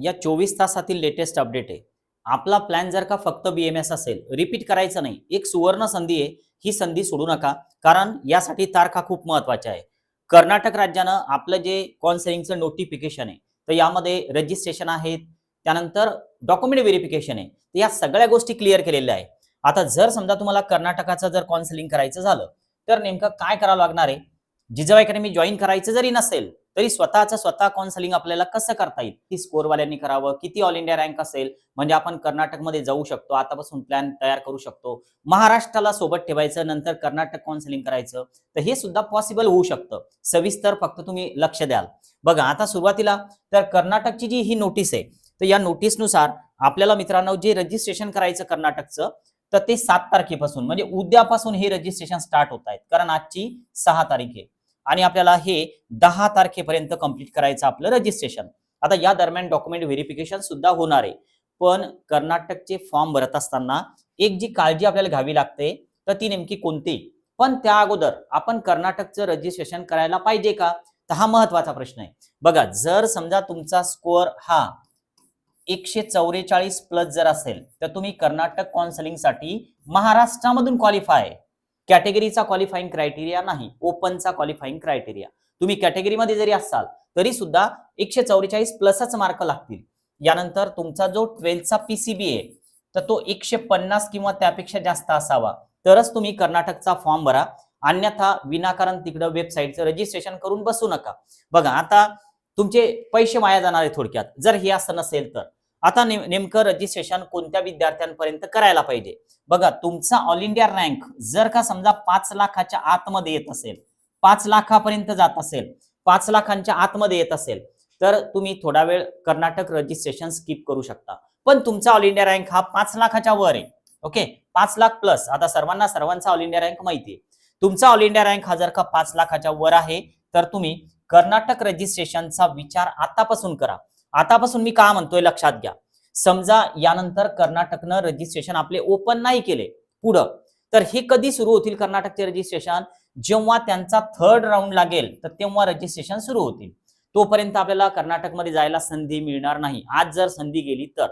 या चोवीस तासातील लेटेस्ट अपडेट आहे. आपला प्लॅन जर का फक्त बी एम एस असेल रिपीट करायचं नाही एक सुवर्ण संधी आहे ही संधी सोडू नका कारण यासाठी तारखा खूप महत्त्वाच्या आहे. कर्नाटक राज्यानं आपलं जे कॉन्सेलिंगचं नोटिफिकेशन आहे तर यामध्ये रजिस्ट्रेशन आहेत त्यानंतर डॉक्युमेंट व्हेरिफिकेशन आहे तर या सगळ्या गोष्टी क्लिअर केलेल्या आहे. आता जर समजा तुम्हाला कर्नाटकाचं जर कॉन्सेलिंग करायचं झालं तर नेमकं काय करावं लागणार आहे? जिजाऊ अकॅडमी जॉईन करायचं जरी नसेल तरी स्वतःचं स्वतः काउन्सिलिंग आपल्याला कसं करता येईल? ती स्कोरवाल्यांनी करावं? किती ऑल इंडिया रँक असेल? म्हणजे आपण कर्नाटकमध्ये जाऊ शकतो आतापासून प्लॅन तयार करू शकतो. महाराष्ट्राला सोबत ठेवायचं नंतर कर्नाटक काउन्सिलिंग करायचं तर हे सुद्धा पॉसिबल होऊ शकतं. सविस्तर फक्त तुम्ही लक्ष द्याल. बघा आता सुरुवातीला तर कर्नाटकची जी ही नोटीस आहे तर या नोटीसनुसार आपल्याला मित्रांनो जे रजिस्ट्रेशन करायचं कर्नाटकचं तर ते सात तारखेपासून म्हणजे उद्यापासून हे रजिस्ट्रेशन स्टार्ट होत आहेत. कारण आजची सहा तारीख आहे. आणि आपल्याला हे दहा तारखेपर्यंत कंप्लीट करायचं आपलं रजिस्ट्रेशन आता या दरम्यान डॉक्युमेंट व्हेरिफिकेशन सुद्धा होणार आहे. पण कर्नाटकचे फॉर्म भरत असताना एक जी काळजी आपल्याला घ्यावी लागते तर ती नेमकी कोणती? पण त्या अगोदर आपण कर्नाटकचं रजिस्ट्रेशन करायला पाहिजे का? तर हा महत्त्वाचा प्रश्न आहे. बघा जर समजा तुमचा स्कोअर हा एकशे चौवेचाळीस प्लस जर असेल तर तुम्ही कर्नाटक काउन्सिलिंगसाठी महाराष्ट्रामधून क्वालिफाय कॅटेगरीचा क्वालिफाईंग क्रायटेरिया नाही ओपनचा क्वालिफाईंग क्रायटेरिया तुम्ही कॅटेगरीमध्ये जरी असाल तरी सुद्धा एकशे चौवेचाळीस प्लसच मार्क लागतील. यानंतर तुमचा जो ट्वेल्थचा पीसीबी आहे तर तो एकशे पन्नास किंवा त्यापेक्षा जास्त असावा. तरच तुम्ही कर्नाटकचा फॉर्म भरा. अन्यथा विनाकारण तिकडं वेबसाईटचं रजिस्ट्रेशन करून बसू नका. बघा आता तुमचे पैसे वाया जाणार आहे थोडक्यात. जर हे असं नसेल तर. आता नेम- नेमकं रजिस्ट्रेशन कोणत्या विद्यार्थ्यांपर्यंत करायला पाहिजे? बघा तुमचा ऑल इंडिया रँक जर का समजा पाच लाखाच्या आतमध्ये येत असेल पाच लाखापर्यंत जात असेल पाच लाखांच्या आतमध्ये येत असेल तर तुम्ही थोडा वेळ कर्नाटक रजिस्ट्रेशन स्किप करू शकता. पण तुमचा ऑल इंडिया रँक हा पाच लाखाच्या वर आहे ओके पाच लाख प्लस आता सर्वांना सर्वांचा ऑल इंडिया रँक माहिती आहे तुमचा ऑल इंडिया रँक हा जर का पाच लाखाच्या वर आहे तर तुम्ही कर्नाटक रजिस्ट्रेशनचा विचार आतापासून करा. आतापासून मी का म्हणतोय लक्षात घ्या. समजा यानंतर कर्नाटकनं रजिस्ट्रेशन आपले ओपन नाही केले पुढं तर हे कधी सुरू होतील कर्नाटकचे रजिस्ट्रेशन जेव्हा त्यांचा थर्ड राऊंड लागेल तर तेव्हा रजिस्ट्रेशन सुरू होतील. तोपर्यंत आपल्याला कर्नाटकमध्ये जायला संधी मिळणार नाही. आज जर संधी गेली तर.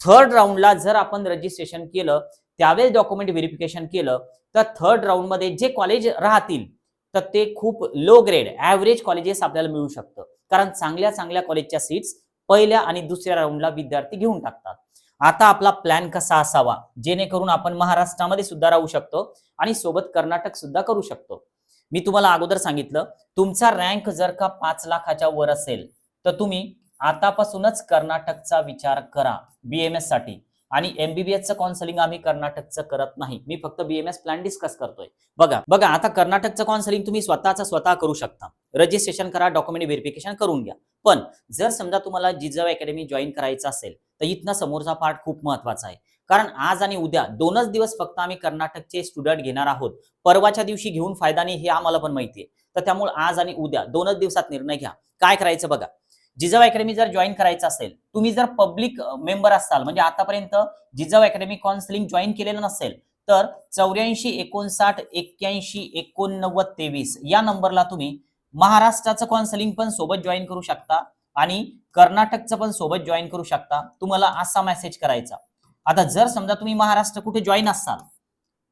थर्ड राऊंडला जर आपण रजिस्ट्रेशन केलं त्यावेळेस डॉक्युमेंट व्हेरिफिकेशन केलं तर थर्ड राऊंडमध्ये जे कॉलेज राहतील तर ते खूप लो ग्रेड ॲव्हरेज कॉलेजेस आपल्याला मिळू शकतं. कारण चांगल्या चांगल्या कॉलेजच्या सीट्स पहिल्या आणि दुसऱ्या राऊंडला विद्यार्थी घेऊन टाकतात. आता आपला प्लॅन कसा असावा? जेणेकरून आपण महाराष्ट्रामध्ये सुद्धा राहू शकतो आणि सोबत कर्नाटक सुद्धा करू शकतो. मी तुम्हाला अगोदर सांगितलं तुमचा रँक जर का पाच लाखाच्या वर असेल तर तुम्ही आतापासूनच कर्नाटकचा विचार करा बीएमएससाठी. आणि एमबीबीएसचं कॉन्सलिंग आम्ही कर्नाटकचं करत नाही. मी फक्त बीएमएस प्लॅन डिस्कस करतोय. बघा बघा आता कर्नाटकचं काउन्सिलिंग तुम्ही स्वतःचा स्वतः करू शकता. रजिस्ट्रेशन करा डॉक्युमेंट व्हेरिफिकेशन करून घ्या. पण जर समजा तुम्हाला जिजाऊ अकॅडमी जॉईन करायचं असेल तर इथनं समोरचा पार्ट खूप महत्त्वाचा आहे. कारण आज आणि उद्या दोनच दिवस फक्त आम्ही कर्नाटकचे स्टुडंट घेणार आहोत. परवाच्या दिवशी घेऊन फायदा नाही हे आम्हाला पण माहिती आहे. तर त्यामुळे आज आणि उद्या दोनच दिवसात निर्णय घ्या. काय करायचं बघा. जिजाऊ अकॅडमी जर जॉईन करायचं असेल तुम्ही जर पब्लिक मेंबर असाल म्हणजे आतापर्यंत जिजाऊ अकॅडमी काउन्सिलिंग जॉईन केलेलं नसेल तर चौऱ्याऐंशी एकोणसाठ एक्क्याऐंशी एकोणनव्वद तेवीस या नंबरला तुम्ही महाराष्ट्राचं कॉन्सलिंग पण सोबत जॉईन करू शकता आणि कर्नाटकचं पण सोबत जॉईन करू शकता. तुम्हाला असा मेसेज करायचा. आता जर समजा तुम्ही महाराष्ट्र कुठे जॉईन असाल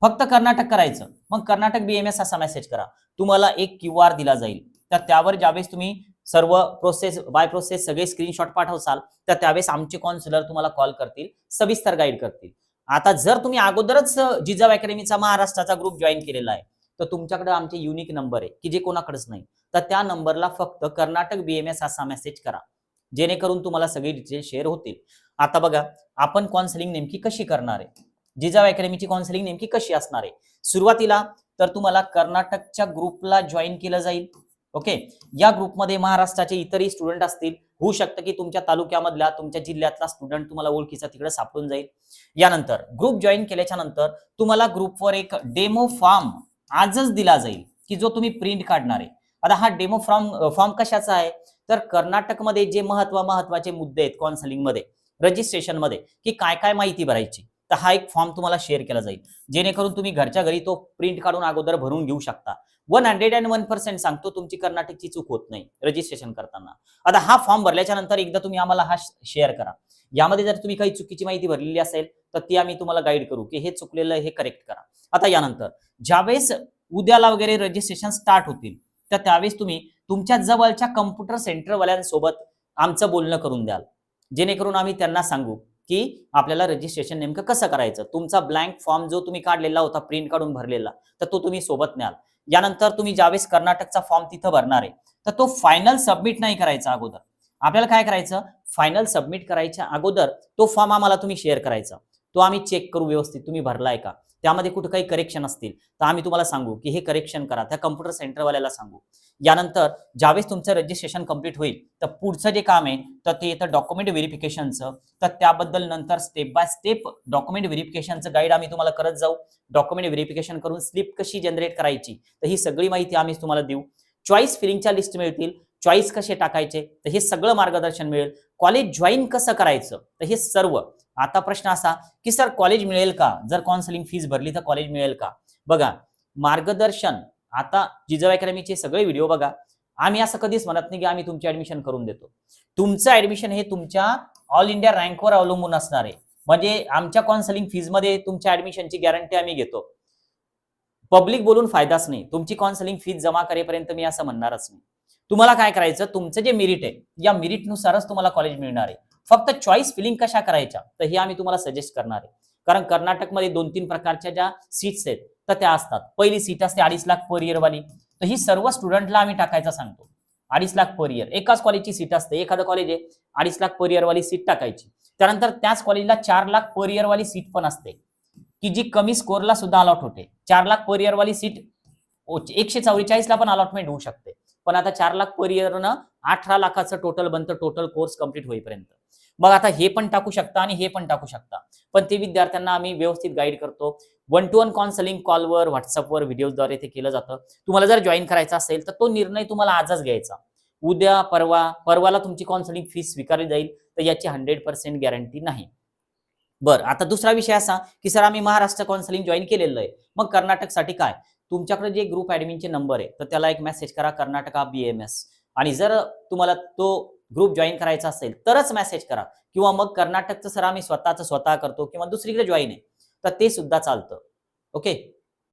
फक्त कर्नाटक करायचं मग कर्नाटक बीएमएस असा मेसेज करा. तुम्हाला एक क्यू आर दिला जाईल. तर त्यावर ज्यावेळेस तुम्ही सर्व प्रोसेस बाय प्रोसेस सगळे स्क्रीनशॉट पाठवसाल तर त्यावेळेस आमचे कॉन्सुलर तुम्हाला कॉल करतील सविस्तर गाईड करतील. आता जर तुम्ही अगोदरच जिजाऊ अकॅडमीचा महाराष्ट्राचा ग्रुप जॉईन केलेला आहे तर तुमच्याकडे आमचे युनिक नंबर आहे की जे कोणाकडेच नाही. तर त्या नंबरला फक्त कर्नाटक बीएमएस असा मेसेज करा. जेणेकरून तुम्हाला सगळे डिटेल शेअर होतील. आता बघा आपण काउन्सिलिंग नेमकी कशी करणार आहे? जिजाऊ अकॅडमीची काउन्सिलिंग नेमकी कशी असणार आहे? सुरुवातीला तर तुम्हाला कर्नाटकच्या ग्रुपला जॉईन केलं जाईल. ओके या ग्रुपमध्ये महाराष्ट्राचे इतरही स्टुडंट असतील. होऊ शकतं की तुमच्या तालुक्यामधला तुमच्या जिल्ह्यातला स्टुडंट तुम्हाला ओळखीचा तिकडे सापडून जाईल. यानंतर ग्रुप जॉईन केल्याच्यानंतर तुम्हाला ग्रुपवर एक डेमो फॉर्म आजच दिला जाईल की जो तुम्ही प्रिंट काढणार आहे. आता हा डेमो फॉर्म फॉर्म कशाचा आहे? तर कर्नाटकमध्ये जे महत्त्व महत्त्वाचे मुद्दे आहेत काउन्सिलिंग रजिस्ट्रेशनमध्ये रजिस्ट्रेशनमध्ये की काय काय माहिती भरायची? तर हा एक फॉर्म तुम्हाला शेअर केला जाईल. जेणेकरून तुम्ही घरच्या घरी तो प्रिंट काढून अगोदर भरून घेऊ शकता. One hundred and one percent सांगतो तुमची कर्नाटकची चूक होत नाही रजिस्ट्रेशन करताना. आता हा फॉर्म भरल्याच्या नंतर एकदा तुम्ही आम्हाला हा शेअर करा. यामध्ये जर तुम्ही काही चुकीची माहिती भरलेली असेल तर ती आम्ही तुम्हाला गाईड करू की हे चुकलेलं हे करेक्ट करा. आता यानंतर ज्यावेळेस उद्याला वगैरे रजिस्ट्रेशन स्टार्ट होतील तर त्यावेळेस तुम्ही तुमच्या जवळच्या कम्प्युटर सेंटरवाल्यांसोबत आमचं बोलणं करून द्याल. जेणेकरून आम्ही त्यांना सांगू की आपल्याला रजिस्ट्रेशन नेमकं कसं करायचं? तुमचा ब्लँक फॉर्म जो तुम्ही काढलेला होता प्रिंट काढून भरलेला तर तो तुम्ही सोबत न्याल. यानंतर तुम्ही ज्यावेळेस कर्नाटकचा फॉर्म तिथं भरणार आहे तर तो फायनल सबमिट नाही करायचा अगोदर. आपल्याला काय करायचं? फायनल सबमिट करायच्या अगोदर तो फॉर्म आम्हाला तुम्ही शेअर करायचा. तो आम्ही चेक करू व्यवस्थित तुम्ही भरलाय का? त्यामध्ये कुठं काही करेक्शन असतील तर आम्ही तुम्हाला सांगू की हे करेक्शन करा. त्या कम्प्युटर सेंटरवाल्याला सांगू. यानंतर ज्यावेळेस तुमचं रजिस्ट्रेशन कंप्लीट होईल तर पुढचं जे काम आहे तर ते येतं डॉक्युमेंट व्हेरिफिकेशनचं तर त्याबद्दल नंतर स्टेप बाय स्टेप डॉक्युमेंट व्हेरिफिकेशनचं गाईड आम्ही तुम्हाला करत जाऊ. डॉक्युमेंट व्हेरिफिकेशन करून स्लिप कशी जनरेट करायची तर ही सगळी माहिती आम्ही तुम्हाला देऊ. चॉईस फिलिंगच्या लिस्ट मिळतील. चॉईस कसे टाकायचे तर हे सगळं मार्गदर्शन मिळेल. कॉलेज जॉईन कसं करायचं तर हे सर्व. आता प्रश्न असा की सर कॉलेज मिळेल का? जर काउन्सिलिंग फीज भरली तर कॉलेज मिळेल का? बघा मार्गदर्शन आता जिजव अकॅडमीचे सगळे व्हिडिओ बघा. आम्ही असं कधीच म्हणत नाही की आम्ही तुमचे ऍडमिशन करून देतो. तुमचं ऍडमिशन हे तुमच्या ऑल इंडिया रँकवर अवलंबून असणार आहे. म्हणजे आमच्या काउन्सिलिंग फीजमध्ये तुमच्या ऍडमिशनची गॅरंटी आम्ही घेतो. पब्लिक बोलून फायदाच नाही. तुमची काउन्सिलिंग फीज जमा करेपर्यंत मी असं म्हणणारच नाही. तुम्हाला काय करायचं? तुमचं जे मेरिट आहे या मेरिटनुसारच तुम्हाला कॉलेज मिळणार आहे. फक्त चॉईस फिलिंग कशा करायच्या? तर हे आम्ही तुम्हाला सजेस्ट करणार आहे. कारण कर्नाटकमध्ये दोन तीन प्रकारच्या ज्या सीट्स आहेत तर त्या असतात. पहिली सीट असते अडीच लाख पर इयर वाली. तर ही सर्व स्टुडंटला आम्ही टाकायचा सांगतो. अडीच लाख पर इयर एकाच कॉलेजची सीट असते. एखादं कॉलेज आहे अडीच लाख पर इयर वाली सीट टाकायची. त्यानंतर त्याच कॉलेजला चार लाख पर इयरवाली सीट पण असते. की जी कमी स्कोरला सुद्धा अलॉट होते. चार लाख पर इयरवाली सीट एकशे चौवेचाळीसला पण अलॉटमेंट होऊ शकते. पण आता चार लाख पर इयरनं अठरा लाखाचं टोटल बनतं. टोटल कोर्स कंप्लीट होईपर्यंत. मग आता हे पण टाकू शकता आणि हे पण टाकू शकता. पण ते विद्यार्थ्यांना आम्ही व्यवस्थित गाईड करतो. वन टू वन कॉन्सलिंग कॉलवर व्हॉट्सअपवर व्हिडिओद्वारे ते केलं जातं. तुम्हाला जर जॉईन करायचा असेल तर तो निर्णय तुम्हाला आजच घ्यायचा. उद्या परवा परवाला तुमची कॉन्सलिंग फीस स्वीकारली जाईल तर याची हंड्रेड पर्सेंट गॅरंटी नाही. बरं आता दुसरा विषय असा की सर आम्ही महाराष्ट्र कॉन्सलिंग जॉईन केलेलं आहे. मग कर्नाटकसाठी काय? तुमच्याकडे जे ग्रुप ॲडमिनचे नंबर आहे तर त्याला एक मेसेज करा कर्नाटका बी एम एस आणि जर तुम्हाला तो ग्रुप जॉईन करायचा असेल तरच मेसेज करा. किंवा मग कर्नाटकचं सर आम्ही स्वतःचं स्वतः करतो किंवा दुसरीकडे जॉईन आहे. तर ते सुद्धा चालतं. ओके